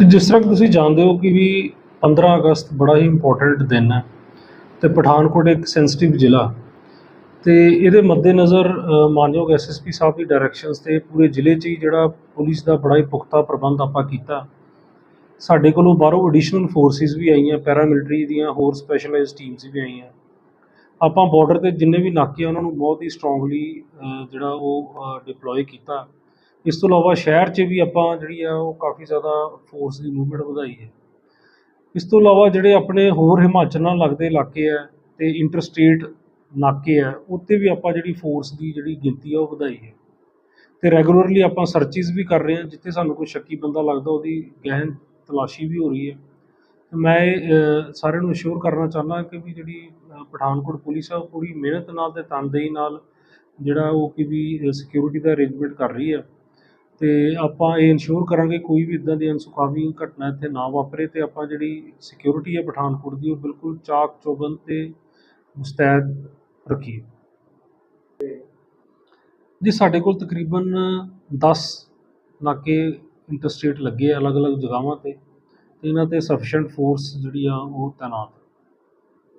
ਤੇ ਜਿਸ ਤਰ੍ਹਾਂ ਕਿ ਤੁਸੀਂ ਜਾਣਦੇ ਹੋ ਕਿ ਵੀ 15 ਅਗਸਤ ਬੜਾ ਹੀ ਇੰਪੋਰਟੈਂਟ ਦਿਨ ਹੈ ਤੇ ਪਠਾਨਕੋਟ ਇੱਕ ਸੈਂਸਿਟਿਵ ਜ਼ਿਲ੍ਹਾ ਤੇ ਇਹਦੇ ਮੱਦੇਨਜ਼ਰ ਅ, ਮਾਨਯੋਗ ਐਸਐਸਪੀ ਸਾਹਿਬ ਦੀ ਡਾਇਰੈਕਸ਼ਨਸ ਤੇ ਪੂਰੇ ਜ਼ਿਲ੍ਹੇ 'ਚ ਹੀ ਜਿਹੜਾ ਪੁਲਿਸ ਦਾ ਬੜਾ ਹੀ ਪੁਖਤਾ ਪ੍ਰਬੰਧ ਆਪਾਂ ਕੀਤਾ। ਸਾਡੇ ਕੋਲੋਂ ਬਾਹਰੋਂ ਐਡੀਸ਼ਨਲ ਫੋਰਸਿਸ ਵੀ ਆਈਆਂ ਪੈਰਾਮਿਲਟਰੀ ਦੀਆਂ ਹੋਰ ਸਪੈਸ਼ਲਾਈਜ਼ਡ ਟੀਮਸ ਵੀ ਆਈਆਂ। ਆਪਾਂ ਬਾਰਡਰ ਤੇ ਜਿੰਨੇ ਵੀ ਨਾਕੇ ਆ ਉਹਨਾਂ ਨੂੰ ਬਹੁਤ ਹੀ ਸਟਰੋਂਗਲੀ ਜਿਹੜਾ ਉਹ ਡਿਪਲੋਏ ਕੀਤਾ। ਇਸ ਤੋਂ ਇਲਾਵਾ ਸ਼ਹਿਰ 'ਚ ਵੀ ਆਪਾਂ ਜਿਹੜੀ ਆ ਉਹ ਕਾਫੀ ਜ਼ਿਆਦਾ ਫੋਰਸ ਦੀ ਮੂਵਮੈਂਟ ਵਧਾਈ ਹੈ। ਇਸ ਤੋਂ ਇਲਾਵਾ ਜਿਹੜੇ ਆਪਣੇ ਹੋਰ ਹਿਮਾਚਲ ਨਾਲ ਲੱਗਦੇ ਇਲਾਕੇ ਆ ਤੇ ਇੰਟਰਸਟੇਟ ਨਾਕੇ ਆ ਉੱਤੇ ਵੀ ਆਪਾਂ ਜਿਹੜੀ ਫੋਰਸ ਦੀ ਜਿਹੜੀ ਗਿਣਤੀ ਆ ਉਹ ਵਧਾਈ ਹੈ। ਤੇ ਰੈਗੂਲਰਲੀ ਆਪਾਂ ਸਰਚਿਸ ਵੀ ਕਰ ਰਹੇ ਹਾਂ ਜਿੱਥੇ ਸਾਨੂੰ ਕੋਈ ਸ਼ੱਕੀ ਬੰਦਾ ਲੱਗਦਾ ਉਹਦੀ ਗਹਿਨ ਤਲਾਸ਼ੀ ਵੀ ਹੋ ਰਹੀ ਹੈ। ਮੈਂ ਇਹ, ਸਾਰਿਆਂ ਨੂੰ ਅਸ਼ੋਰ ਕਰਨਾ ਚਾਹੁੰਦਾ ਕਿ ਵੀ ਜਿਹੜੀ ਪਠਾਨਕੋਟ ਪੁਲਿਸ ਆ ਉਹ ਪੂਰੀ ਮਿਹਨਤ ਨਾਲ ਤੇ ਤਨਦੇਹੀ ਨਾਲ ਜਿਹੜਾ ਉਹ ਕਿ ਵੀ ਸਿਕਿਉਰਿਟੀ ਦਾ ਅਰੇਂਜਮੈਂਟ ਕਰ ਰਹੀ ਹੈ। ਤੇ ਆਪਾਂ ਇਹ ਇਨਸ਼ੋਰ ਕਰਾਂਗੇ ਕੋਈ ਵੀ ਇਦਾਂ ਦੀ ਅਨਸੁਖਾਵੀ ਘਟਨਾ ਇੱਥੇ ਨਾ ਵਾਪਰੇ ਤੇ ਆਪਾਂ ਜਿਹੜੀ ਸਿਕਿਉਰਿਟੀ ਹੈ ਪਠਾਨਕੋਟ ਦੀ, ਉਹ ਬਿਲਕੁਲ ਚਾਕ ਚੌਬੰਦ ਤੇ ਮੁਸਤੈਦ ਰੱਖੀਏ। ਜੀ, ਸਾਡੇ ਕੋਲ ਤਕਰੀਬਨ 10 ਨਾਕੇ ਇੰਟਰਸਟੇਟ ਲੱਗੇ ਆ ਅਲੱਗ-ਅਲੱਗ ਜਗ੍ਹਾਵਾਂ ਤੇ ਤੇ ਇਹਨਾਂ ਤੇ ਸਫੀਸ਼ੀਐਂਟ ਫੋਰਸ ਜਿਹੜੀ ਆ ਉਹ ਤਾਇਨਾਤ